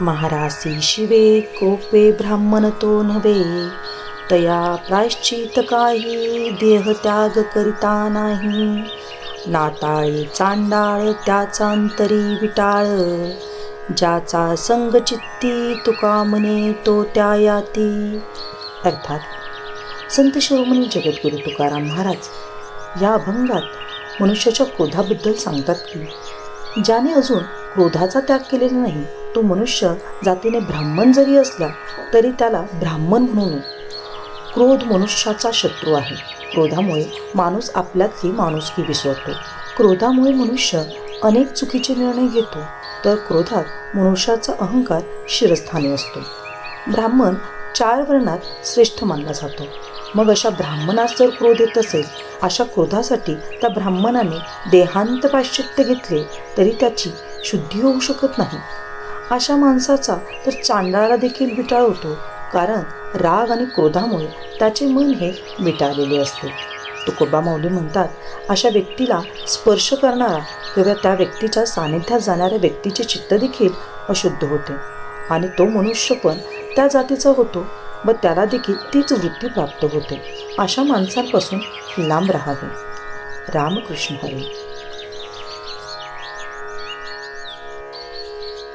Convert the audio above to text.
महारासी शिवे कोपे ब्राह्मण तो नव्हे. तया प्रायश्चित काही देह त्याग करिता नाही. नाताळे चांडाळ त्याचा अंतरी विटाळ. ज्याचा संग चित्ती तुका म्हणे तो त्या याती. अर्थात संत शिरोमणी जगद्गुरू तुकाराम महाराज या अभंगात मनुष्याच्या क्रोधाबद्दल सांगतात की ज्याने अजून क्रोधाचा त्याग केलेला नाही तो मनुष्य जातीने ब्राह्मण जरी असला तरी त्याला ब्राह्मण म्हणून. क्रोध मनुष्याचा शत्रू आहे. क्रोधामुळे माणूस आपल्यातली माणुसकी विसरतो. क्रोधामुळे मनुष्य अनेक चुकीचे निर्णय घेतो तर क्रोधात मनुष्याचा अहंकार शिरस्थानी असतो. ब्राह्मण चार वर्णात श्रेष्ठ मानला जातो. मग अशा ब्राह्मणास जर क्रोध येत असेल अशा क्रोधासाठी त्या ब्राह्मणाने देहांत पाश्चित्य घेतले तरी त्याची शुद्धी होऊ शकत नाही. अशा माणसाचा तर चांडाळा देखील बिटाळ होतो. कारण राग आणि क्रोधामुळे त्याचे मन हे विटाळलेले असते. तुकोबा माऊली म्हणतात अशा व्यक्तीला स्पर्श करणारा किंवा त्या व्यक्तीच्या सानिध्यात जाणाऱ्या व्यक्तीचे चित्त देखील अशुद्ध होते. आणि तो मनुष्य पण त्या जातीचा होतो व त्याला देखील तीच वृत्ती प्राप्त होते. अशा माणसांपासून लांब राहावे. रामकृष्ण हरी.